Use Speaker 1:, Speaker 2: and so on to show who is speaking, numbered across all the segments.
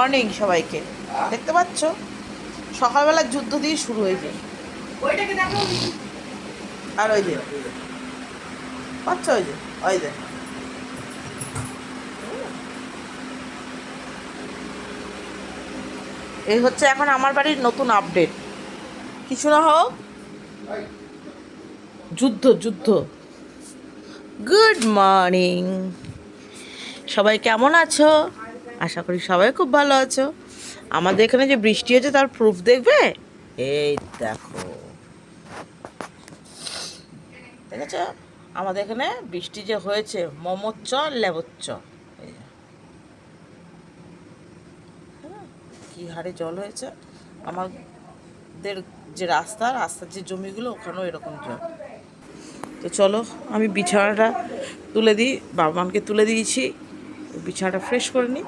Speaker 1: Morning সবাইকে। দেখতে পাচ্ছ? সকালবেলার যুদ্ধ দিয়ে শুরু হয়েছে
Speaker 2: ওইটাকে দেখো।
Speaker 1: আর ওই যে পাচ্ছ ওই যে ওই যে। এই হচ্ছে এখন আমার বাড়ির নতুন আপডেট কিছু না হোক। যুদ্ধ যুদ্ধ। গুড মর্নিং সবাই কেমন আছো? আশা করি সবাই খুব ভালো আছো। আমাদের এখানে যে বৃষ্টি হয়েছে, তার প্রুফ দেখবে? এই দেখো। দেখেছ? আমাদের এখানে বৃষ্টি যে হয়েছে মমোচ্চ লেবচ্চ কি হারে জল হয়েছে? আমাদের যে রাস্তা, রাস্তার যে জমিগুলো, ওখানেও এরকম জল। তো চলো, আমি বিছানাটা তুলে দিই বাবানকে তুলে দিয়েছি। বিছানাটা ফ্রেশ করে নিই।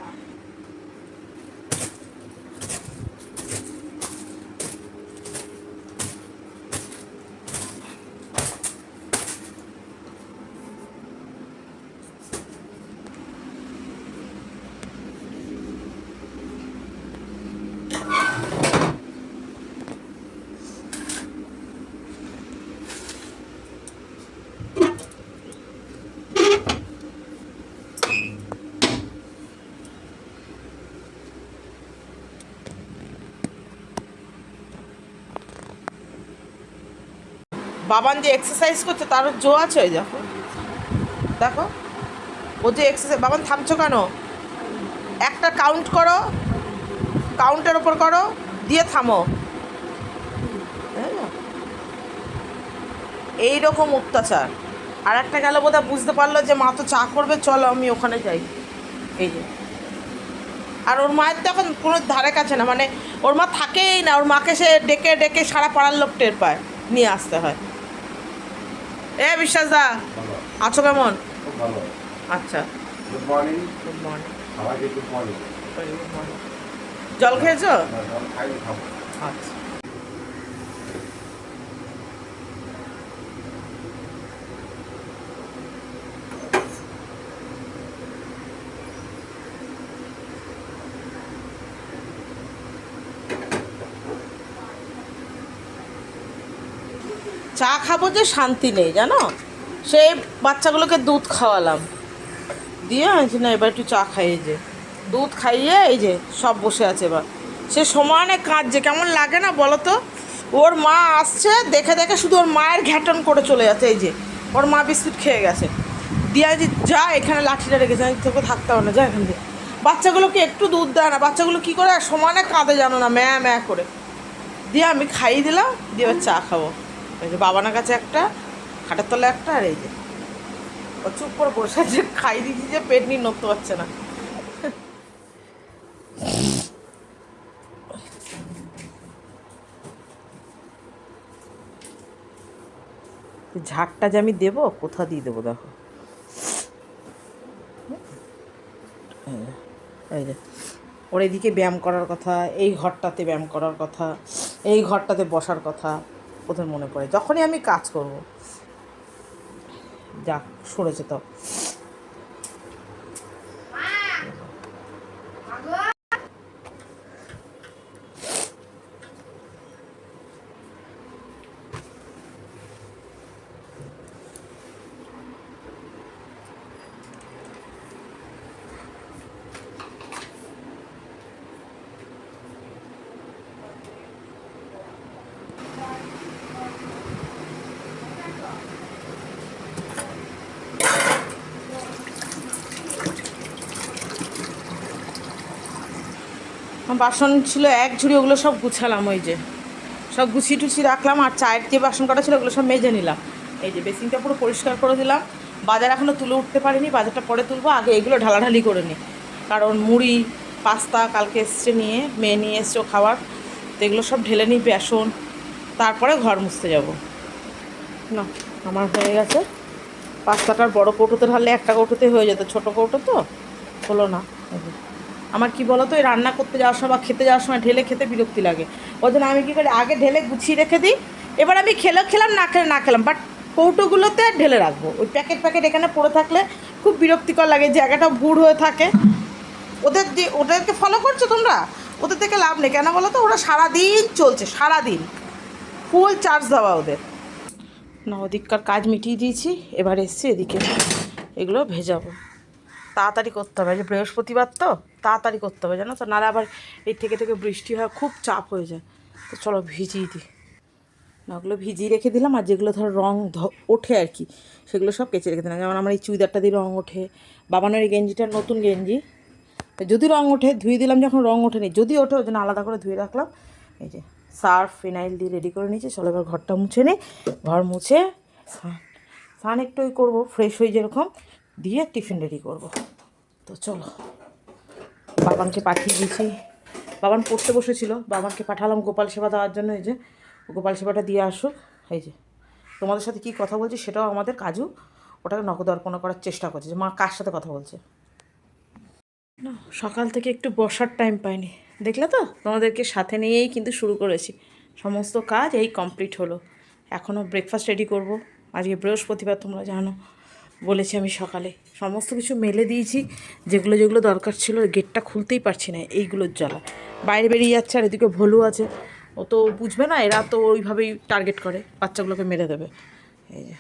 Speaker 1: বাবান যে এক্সারসাইজ করছে, তার জো আছে ওই দেখো দেখো। ও যে এক্সারসাইজ বাবান থামছো কেন? একটা কাউন্ট করো। কাউন্টের ওপর করো। দিয়ে থামো। এই রকম অত্যাচার। আর একটা গেল বোধহয় বুঝতে পারল যে, মা তো চা করবে, চলো আমি ওখানে যাই। এই যে। আর ওর মায়ের তো এখন কোনো ধারে কাছে না। মানে ওর মা থাকেই না। ওর মাকে সে ডেকে ডেকে সারা পাড়ার লোক টের পায়। নিয়ে আসতে হয়। এ বিশ্বাস দা আছো কেমন? আচ্ছা।
Speaker 3: গুড মর্নিং
Speaker 1: গুড মর্নিং
Speaker 3: সবাইকে গুড মর্নিং
Speaker 1: জল খেয়েছো?
Speaker 3: খাইনি
Speaker 1: আচ্ছা। চা খাব যে শান্তি নেই, জানো? সেই বাচ্চাগুলোকে দুধ খাওয়ালাম। দিয়ে আনছি, না, এবার একটু চা খাইয়ে যে। দুধ খাইয়ে, এই যে, সব বসে আছে এবার। সে সমানে কাঁদছে, কেমন লাগে না বলো তো? ওর মা আসছে, দেখে দেখে শুধু ওর মায়ের ঘ্যাটন করে চলে যাচ্ছে, এই যে। ওর মা বিস্কুট খেয়ে গেছে। দিয়া যে যা, এখানে লাঠিটা রেখেছে, আমি তোকে থাকতে হবে না, যা এখান থেকে বাচ্চাগুলোকে একটু দুধ দেয় না, বাচ্চাগুলো কী করে, সমানে কাঁদে জানো না, ম্যা ম্যা করে। দিয়ে আমি খাইয়ে দিলাম, দিয়ে চা খাব। এই যে বাবানার কাছে একটা, খাটের তলায় একটা, আর এই যে। ও চুপ করে বসে আছে, খাই দিচ্ছি যে পেট নিয়ে নড়তে পারছে না। ঝাড়টা যে আমি দেবো, কোথা দিয়ে দেবো দেখো। এই যে, ওর এদিকে ব্যায়াম করার কথা, এই ঘরটাতে ব্যায়াম করার কথা, এই ঘরটাতে বসার কথা। ওদের মনে পড়ে। যখনই আমি কাজ করব। যাক সরে তো। বাসন ছিল এক ঝুড়ি, ওগুলো সব গুছালাম ওই যে। সব গুছিয়ে টুছিয়ে রাখলাম আর চায়ের যে বাসন কটা ছিল, ওগুলো সব মেজে নিলাম। এই যে বেসিনটা পুরো পরিষ্কার করে দিলাম। বাজার এখনও তুলে উঠতে পারিনি, বাজারটা পরে তুলবো, আগে এগুলো ঢালাঢালি করে নিই। কারণ মুড়ি, পাস্তা কালকে এসছে নিয়ে, মেয়ে নিয়ে এসছে খাবার তো এগুলো সব ঢেলে নিই, বেসন, তারপরে ঘর মুছতে যাব। না, আমার হয়ে গেছে। পাস্তাটার বড় কৌটোতে ঢাললে একটা কৌটোতে হয়ে যেত, ছোটো কৌটো তো, হলো না। আমার কি বলো তো এই রান্না করতে যাওয়ার সময় বা খেতে যাওয়ার সময় ঢেলে খেতে বিরক্তি লাগে। ওই জন্য আমি কী করি, আগে ঢেলে গুছিয়ে রেখে দিই। এবার আমি খেলেও খেলাম, না খেলে না খেলাম বাট কৌটোগুলোতে ঢেলে রাখব। ওই প্যাকেট প্যাকেট এখানে পড়ে থাকলে খুব বিরক্তিকর লাগে জায়গাটা বুড় হয়ে থাকে। ওদের যে, ওদেরকে ফলো করছ তোমরা? ওদের থেকে লাভ নেই। কেন বলো তো ওরা সারাদিন চলছে, সারাদিন। ফুল চার্জ দেওয়া ওদের। না, ওদিককার কাজ মিটিয়ে দিয়েছি, এবার এসছি এদিকে। এগুলো ভেজাবো। তাড়াতাড়ি করতে হবে। যে বৃহস্পতিবার তো, তাড়াতাড়ি করতে হবে, জানো তো? নাহলে আবার এই থেকে থেকে বৃষ্টি হয়, খুব চাপ হয়ে যায়। তো চলো ভিজিয়ে দিই। ওগুলো ভিজিয়ে রেখে দিলাম, আর যেগুলো ধর রং ওঠে আর কি, সেগুলো সব কেচে রেখে দিলাম। যেমন আমার এই চুড়িদারটা দিয়ে রং ওঠে, বাবানের এই গেঞ্জিটা নতুন গেঞ্জি। যদি রং ওঠে, ধুয়ে দিলাম যখন রং ওঠেনি, যদি ওঠে, ওই জন্য আলাদা করে ধুয়ে রাখলাম। এই যে সার্ফ, ফিনাইল দিয়ে রেডি করে নিয়েছি। চলো এবার ঘরটা মুছে নিই ঘর মুছে, স্নান স্নান একটু ওই করব ফ্রেশ হয়ে যেরকম। দিয়ে টিফিন রেডি করব। তো চলো, বাবানকে পাঠিয়ে দিয়েছি। বাবান পড়তে বসেছিল, বাবানকে পাঠালাম গোপাল সেবা দেওয়ার জন্য। এই যে, গোপাল সেবাটা দিয়ে আসুক এই যে, তোমাদের সাথে কী কথা বলছি সেটাও আমাদের কাজু ওটাকে নকদর্পণ করার চেষ্টা করছে। যে মা কার সাথে কথা বলছে? না, সকাল থেকে একটু বসার টাইম পাইনি। দেখলে তো? তোমাদেরকে সাথে নিয়েই কিন্তু শুরু করেছি। সমস্ত কাজ এই কমপ্লিট হলো। এখনও ব্রেকফাস্ট রেডি করব। আজকে বৃহস্পতিবার, তোমরা জানো। বলেছি আমি সকালে। সমস্ত কিছু মেলে দিয়েছি। যেগুলো যেগুলো দরকার ছিল, গেটটা খুলতেই পারছি না এইগুলোর জ্বালা। বাইরে বেরিয়ে যাচ্ছে, আর এদিকে ভলু আছে। ও তো বুঝবে না, এরা তো ওইভাবেই টার্গেট করে, বাচ্চাগুলোকে মেরে দেবে। এই যে।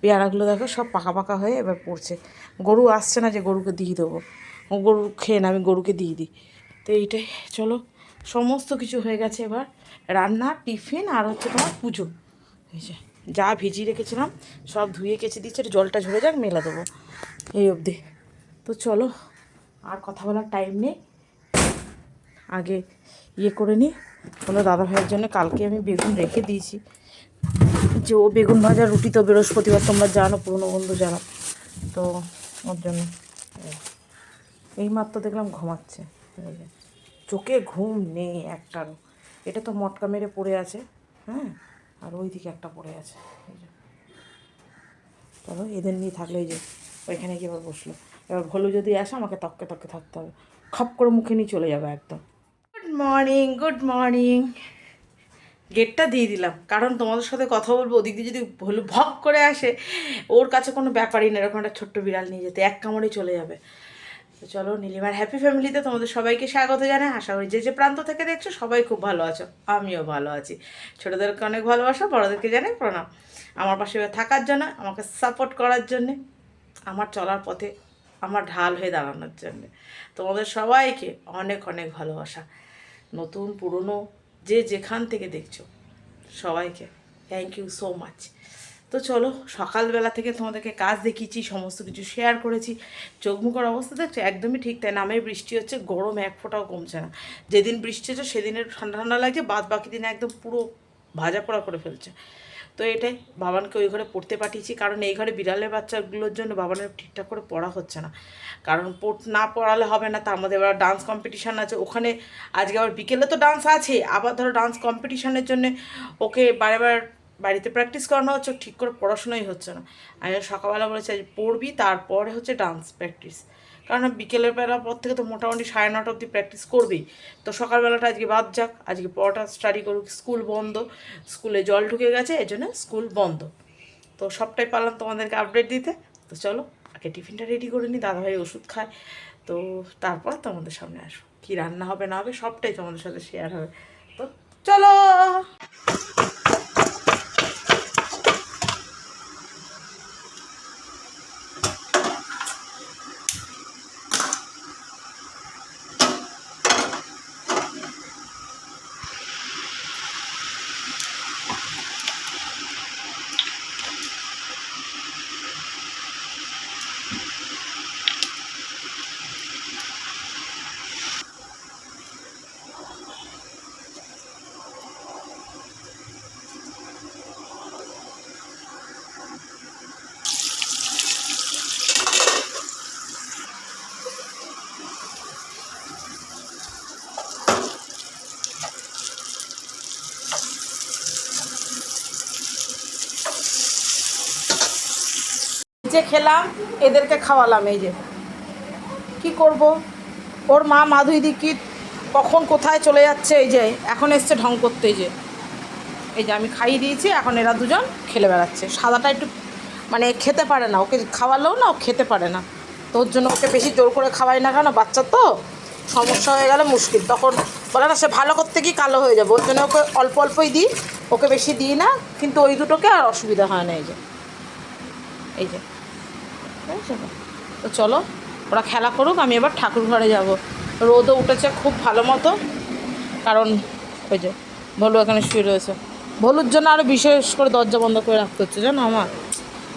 Speaker 1: পেয়ারাগুলো দেখো, সব পাকা পাকা হয়ে এবার পড়ছে। গরু আসছে না যে গরুকে দিয়ে দেবো। ও গরু খেয়ে না, আমি গরুকে দিয়ে দিই। তো এইটাই, চলো। সমস্ত কিছু হয়ে গেছে এবার। রান্না, টিফিন, আর হচ্ছে তোমার পুজো। এই যে। যা ভিজিয়ে রেখেছিলাম, সব ধুয়ে কেচে দিচ্ছে একটু জলটা ঝরে যাক, মেলা দেবো। এই অবধি। তো চলো, আর কথা বলার টাইম নেই। আগে ইয়ে করে নিই কোনো দাদা ভাইয়ের জন্য কালকে আমি বেগুন রেখে দিয়েছি। যে ও বেগুন ভাজা, রুটি তো বৃহস্পতিবার, তোমরা জানো, পুরনো বন্ধু জানো তো ওর জন্য, এই। মাত্র দেখলাম ঘুমাচ্ছে। চোখে ঘুম নেই একটারও। এটা তো মটকা মেরে পড়ে আছে হ্যাঁ? আর ওইদিকে একটা পড়ে আছে, এই এদের নিয়ে থাকলে যে ওইখানে গিয়ে এবার বসল। এবার ভলু যদি আসে, আমাকে তককে তককে থাকতে হবে। খপ করে মুখে নিয়ে চলে যাবে একদম। গুড মর্নিং গুড মর্নিং গেটটা দিয়ে দিলাম, কারণ তোমাদের সাথে কথা বলব। ওদিক দিয়ে যদি ভুল ভক করে আসে, ওর কাছে কোনো ব্যাপারই না, এরকম একটা ছোট্ট বিড়াল নিয়ে যেতে, এক কামড়ে চলে যাবে। তো চলো, নীলিমার হ্যাপি ফ্যামিলিতে তোমাদের সবাইকে স্বাগত জানাই। আশা করি যে যে প্রান্ত থেকে দেখছ, সবাই খুব ভালো আছো। আমিও ভালো আছি। ছোটোদেরকে অনেক ভালোবাসা, বড়োদেরকে জানাই প্রণাম। আমার পাশে থাকার জন্য, আমাকে সাপোর্ট করার জন্যে, আমার চলার পথে, আমার ঢাল হয়ে দাঁড়ানোর জন্যে। তোমাদের সবাইকে অনেক অনেক ভালোবাসা। নতুন, পুরনো, যে যেখান থেকে দেখছ, সবাইকে থ্যাংক ইউ সো মাচ তো চলো, সকালবেলা থেকে তোমাদেরকে কাজ দেখিয়েছি, সমস্ত কিছু শেয়ার করেছি। চোখ মুখের অবস্থা দেখছ? একদমই ঠিক তাই। নামে বৃষ্টি হচ্ছে, গরম এক ফোঁটাও কমছে না। যেদিন বৃষ্টি হচ্ছে, সেদিনের ঠান্ডা ঠান্ডা লাগছে, বাদ বাকি দিনে একদম পুরো ভাজা পোড়া করে ফেলছে। তো এটাই, বাবানকে ওই ঘরে পড়তে পাঠিয়েছি, কারণ এই ঘরে বিড়ালের বাচ্চাগুলোর জন্য বাবানের ঠিকঠাক করে পড়া হচ্ছে না। কারণ না পড়ালে হবে না তার মধ্যে এবার ডান্স কম্পিটিশান আছে। ওখানে আজকে আবার বিকেলে তো ডান্স আছে, আবার ধরো ডান্স কম্পিটিশানের জন্য ওকে বার বাড়িতে প্র্যাকটিস করানো হচ্ছে, ঠিক করে পড়াশোনাই হচ্ছে না। আমি সকালবেলা বলেছি, আজ পড়বি, তারপরে হচ্ছে ডান্স প্র্যাকটিস কারণ বিকেলের বেলা পর থেকে তো মোটামুটি সাড়ে নটা অবধি প্র্যাকটিস করবেই। তো সকালবেলাটা আজকে বাদ যাক, আজকে পড়াটা স্টাডি করুক স্কুল বন্ধ। স্কুলে জল ঢুকে গেছে, এই জন্য স্কুল বন্ধ। তো সবটাই পারলাম তোমাদেরকে আপডেট দিতে। তো চলো, আগে টিফিনটা রেডি করে নিই দাদাভাই ওষুধ খায়। তো তারপর তোমাদের সামনে আসব। কী রান্না হবে না হবে সবটাই তোমাদের সাথে শেয়ার হবে। তো চলো! যে খেলাম, এদেরকে খাওয়ালাম, এই যে। কি করব? ওর মা মাধুই দীক্ষিত কখন কোথায় চলে যাচ্ছে, এই যে, এখন এসছে ঢং করতে, এই যে। এই যে আমি খাইয়ে দিয়েছি, এখন এরা দুজন খেলে বেড়াচ্ছে। সাদাটা একটু মানে খেতে পারে না, ওকে খাওয়ালেও না, ও খেতে পারে না। তোর জন্য ওকে বেশি জোর করে খাওয়াই না কেন? বাচ্চা তো, সমস্যা হয়ে গেলে মুশকিল। তখন বলে না, সে ভালো করতে গিয়ে কালো হয়ে যাবে। ওর জন্য ওকে অল্প অল্পই দিই, ওকে বেশি দিই না, কিন্তু ওই দুটোকে আর অসুবিধা হয় না, এই যে। এই যে। বুঝেছ তো? তো চলো, ওরা খেলা করুক, আমি এবার ঠাকুর ঘরে যাব। রোদও উঠেছে খুব ভালো মতো, কারণ ওই যে ভলু এখানে শুয়ে রয়েছে। ভলুর জন্য আরও বিশেষ করে দরজা বন্ধ করে রাখতে হচ্ছে, জানো আমার?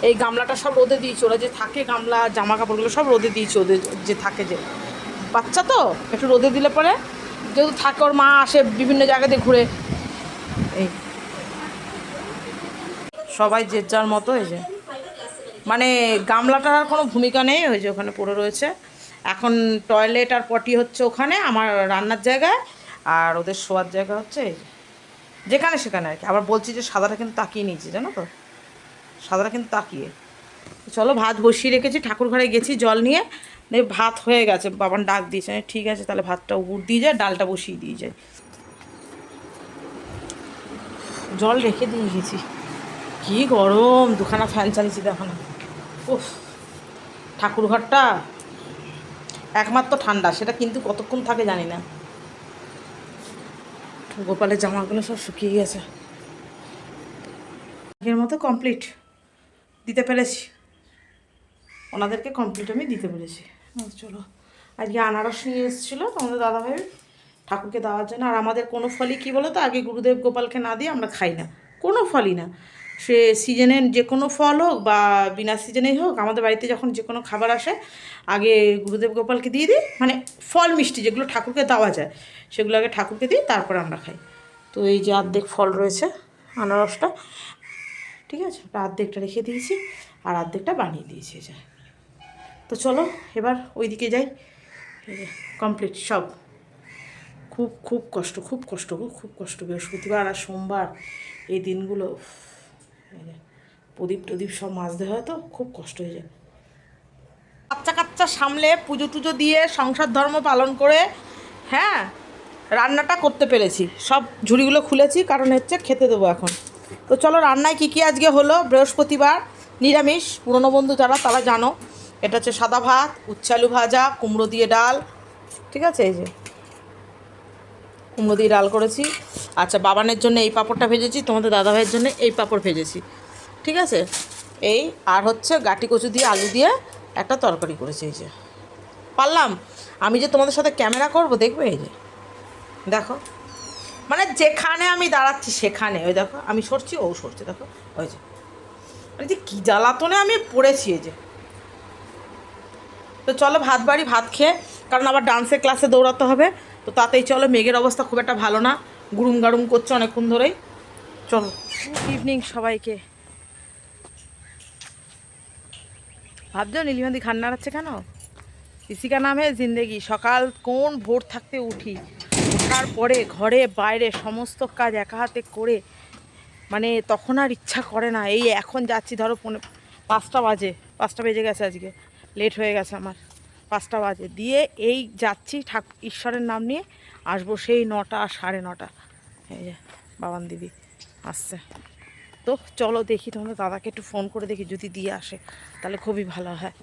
Speaker 1: এই গামলাটা সব রোদে দিয়েছি, ওরা যে থাকে গামলা জামা কাপড়গুলো সব রোদে দিয়েছি ওদের যে থাকে যে। বাচ্চা তো, একটু রোদে দিলে পরে, যেহেতু থাকে, ওর মা আসে বিভিন্ন জায়গাতে ঘুরে। এই। সবাই যে যার মতো, এই যে। মানে গামলাটার আর কোনো ভূমিকা নেই, ওই যে ওখানে পড়ে রয়েছে। এখন টয়লেট আর পটি হচ্ছে ওখানে, আমার রান্নার জায়গায়, আর ওদের শোয়ার জায়গা হচ্ছে যেখানে সেখানে আর কি। আবার বলছি যে সাদাটা কিন্তু তাকিয়ে নিয়েছি, জানো তো? সাদাটা কিন্তু তাকিয়ে। চলো ভাত বসিয়ে রেখেছি, ঠাকুর ঘরে গেছি জল নিয়ে। ভাত হয়ে গেছে, বাবান ডাক দিয়েছে। ঠিক আছে, তাহলে ভাতটা উপর দিয়ে যায় ডালটা বসিয়ে দিয়ে যায় জল রেখে দিয়ে গেছি। কি গরম, দুখানা ফ্যান চালিয়েছি দেখো না। উফ ঠাকুর ঘরটা একমাত্র ঠান্ডা সেটা কিন্তু কতক্ষণ থাকে জানি না। গোপালের জামাগুলো সব শুকিয়ে গেছে। আগের মতো কমপ্লিট দিতে পেরেছি। ওনাদেরকে কমপ্লিট আমি দিতে পেরেছি। আহ, চলো। আজকে আনারস নিয়ে এসেছিল আমাদের দাদাভাই ঠাকুরকে দেওয়ার জন্য আর আমাদের কোনো ফলই কী বলো তো আগে গুরুদেব গোপালকে না দিয়ে আমরা খাই না। কোনো ফলই না। সে সিজনের যে কোনো ফল হোক বা বিনা সিজনেই হোক, আমাদের বাড়িতে যখন যে কোনো খাবার আসে, আগে গুরুদেব গোপালকে দিয়ে দিই। মানে ফল মিষ্টি যেগুলো ঠাকুরকে দেওয়া যায়, সেগুলো আগে ঠাকুরকে দিই, তারপর আমরা খাই। তো এই যে অর্ধেক ফল রয়েছে, আনারসটা, ঠিক আছে? ওটা অর্ধেকটা রেখে দিয়েছি আর অর্ধেকটা বানিয়ে দিয়েছি এই যে। তো চলো, এবার ওইদিকে যাই। কমপ্লিট সব। খুব খুব কষ্ট খুব কষ্ট খুব কষ্ট। বৃহস্পতিবার আর সোমবার এই দিনগুলো প্রদীপ টদীপ সব মাজতে হয় তো, খুব কষ্ট হয়ে যায়। বাচ্চা কাচ্চা সামলে পুজো টুজো দিয়ে সংসার ধর্ম পালন করে হ্যাঁ রান্নাটা করতে পেরেছি। সব ঝুড়িগুলো খুলেছি, কারণ হচ্ছে খেতে দেবো এখন। তো চলো, রান্নায় কী কী আজকে হলো? বৃহস্পতিবার, নিরামিষ, পুরনো বন্ধু যারা তারা জানো। এটা হচ্ছে সাদা ভাত উচ্ছালু ভাজা, কুমড়ো দিয়ে ডাল, ঠিক আছে? এই যে, কুমড়ো দিয়ে ডাল করেছি। আচ্ছা বাবানের জন্য এই পাঁপড়টা ভেজেছি, তোমাদের দাদাভাইয়ের জন্য এই পাঁপড় ভেজেছি। ঠিক আছে? এই, আর হচ্ছে গাটি কচু দিয়ে আলু দিয়ে একটা তরকারি করেছি এই যে। পারলাম? আমি যে তোমাদের সাথে ক্যামেরা করব, দেখবে এই যে? দেখো। মানে যেখানে আমি দাঁড়াচ্ছি, সেখানে। ওই দেখো, আমি সরছি, ও সরছে, দেখো। ওই যে। মানে যে কী জ্বালাতনে আমি পড়েছি এই যে। তো চলো, ভাত বাড়ি, ভাত খেয়ে, কারণ আবার ডান্সের ক্লাসে দৌড়াতে হবে, তো তাতেই চলো, মেঘের অবস্থা খুব একটা ভালো না। গুড়ুম গাড়ুম করছে অনেকক্ষণ ধরেই। চলো। ইভিনিং সবাইকে। ভাবছ নীলিমাদি খান নাড়াচ্ছে কেন? ইসিকা নামে জিন্দেগি। সকাল কোন ভোর থাকতে উঠি? ওঠার পরে ঘরে, বাইরে সমস্ত কাজ একা হাতে করে মানে তখন আর ইচ্ছা করে না। এই এখন যাচ্ছি, ধরো পৌনে পাঁচটা বাজে। পাঁচটা বেজে গেছে আজকে। লেট হয়ে গেছে আমার। পাঁচটা বাজে। দিয়ে এই যাচ্ছি ঠাক ঈশ্বরের নাম নিয়ে। আসব সেই নটা, সাড়ে নটা। এই যে, বাবান দিদি আসছে। তো চলো দেখি তোমাদের দাদাকে একটু ফোন করে দেখি, যদি দিয়ে আসে, তাহলে খুবই ভালো হয়।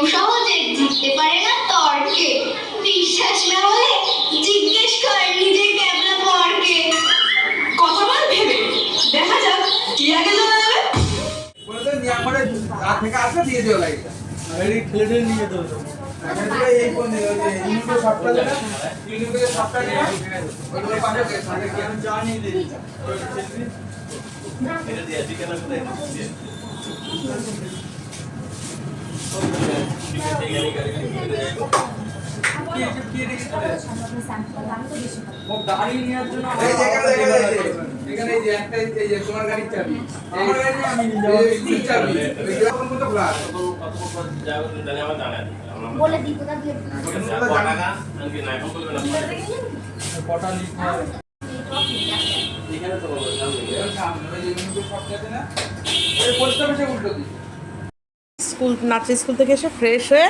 Speaker 2: কেউ সহজে জিততে পারে না তর্কে। বিশ্বাস না হলে জিজ্ঞেস
Speaker 4: কর নিজের ক্যাবলা পরকে কতবার ভেবে? দেখা যাক কি
Speaker 5: আগে জানা
Speaker 4: যাবে। বলে নিয়ে আমারে থেকে আসলে দিয়ে দেও
Speaker 5: লাইটটা আরে ছেড়ে নিয়ে দাও
Speaker 4: এই জানি
Speaker 6: বলে দিই
Speaker 5: কটা লিখতে
Speaker 4: এর সামনে ওই যে ইউনিটের সবটা আছে না এই পোস্ট অফিসে উল্টো দিকে
Speaker 1: স্কুল নাচের স্কুল থেকে এসে ফ্রেশ হয়ে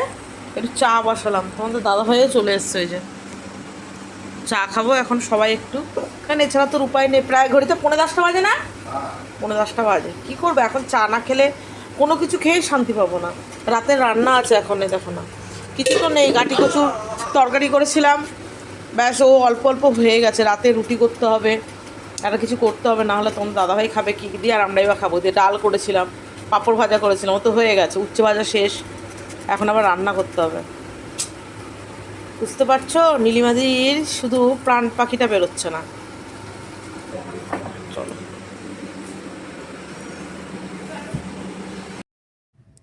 Speaker 1: একটু চা বসালাম। তোমাদের দাদা ভাইও চলে এসছে ওই যে। চা খাব এখন সবাই একটু। কারণ এছাড়া তোর উপায় নেই, প্রায় ঘড়িতে পনেরো দশটা বাজে না? পনেরো দশটা বাজে। কী করব? এখন চা না খেলে কোনো কিছু খেয়েই শান্তি পাবো না। রাতের রান্না আছে এখন দেখো না। কিছু তো নেই, গাটি কচু তরকারি করেছিলাম। ব্যাস, ও অল্প অল্প হয়ে গেছে। রাতে রুটি করতে হবে, আর কিছু করতে হবে, না হলে তোমার দাদাভাই খাবে কী দিয়ে, আর আমরাই বা খাব। দিয়ে ডাল করেছিলাম। পাঁপড় ভাজা করেছিলাম, ও তো হয়ে গেছে, উচ্ছে ভাজা শেষ। এখন আবার রান্না করতে হবে। বুঝতে পারছ? নীলিমাদির শুধু প্রাণ পাখিটা বেরোচ্ছে না। চলো।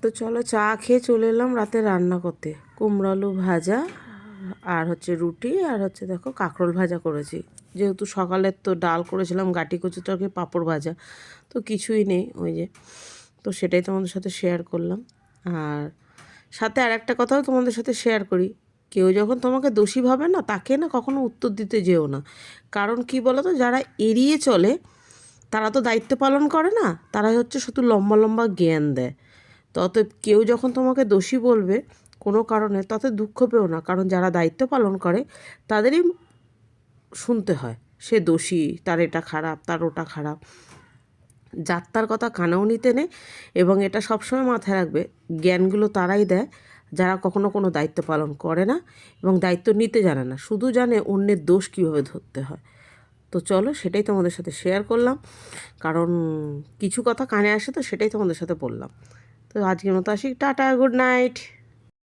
Speaker 1: তো চলো চা খেয়ে চলে এলাম রাতে রান্না করতে। কুমড়ো আলু ভাজা আর হচ্ছে রুটি আর হচ্ছে দেখো কাঁকরোল ভাজা করেছি। যেহেতু সকালের তো ডাল করেছিলাম, গাটি কচু তরকারি, পাঁপড় ভাজা, তো কিছুই নেই ওই যে। তো সেটাই তোমাদের সাথে শেয়ার করলাম। আর সাথে আর একটা কথাও তোমাদের সাথে শেয়ার করি। কেউ যখন তোমাকে দোষী ভাবে না, তাকে না কখনো উত্তর দিতে যেও না। কারণ কি বলো তো যারা এড়িয়ে চলে, তারা তো দায়িত্ব পালন করে না, তারাই হচ্ছে শুধু লম্বা লম্বা জ্ঞান দেয়। তো অতএব কেউ যখন তোমাকে দোষী বলবে কোনো কারণে, তাতে দুঃখ পেও না। কারণ যারা দায়িত্ব পালন করে, তাদেরই শুনতে হয়, সে দোষী, তার এটা খারাপ, তার ওটা খারাপ। যাত্রার কথা কানেও নিতে নেই এবং এটা সবসময় মাথায় রাখবে, জ্ঞানগুলো তারাই দেয়, যারা কখনো কোনো দায়িত্ব পালন করে না এবং দায়িত্ব নিতে জানে না, শুধু জানে অন্যের দোষ কীভাবে ধরতে হয়। তো চলো সেটাই তোমাদের সাথে শেয়ার করলাম, কারণ কিছু কথা কানে আসে তো সেটাই তোমাদের সাথে বললাম। তো আজকের মতো আসি, টাটা গুড নাইট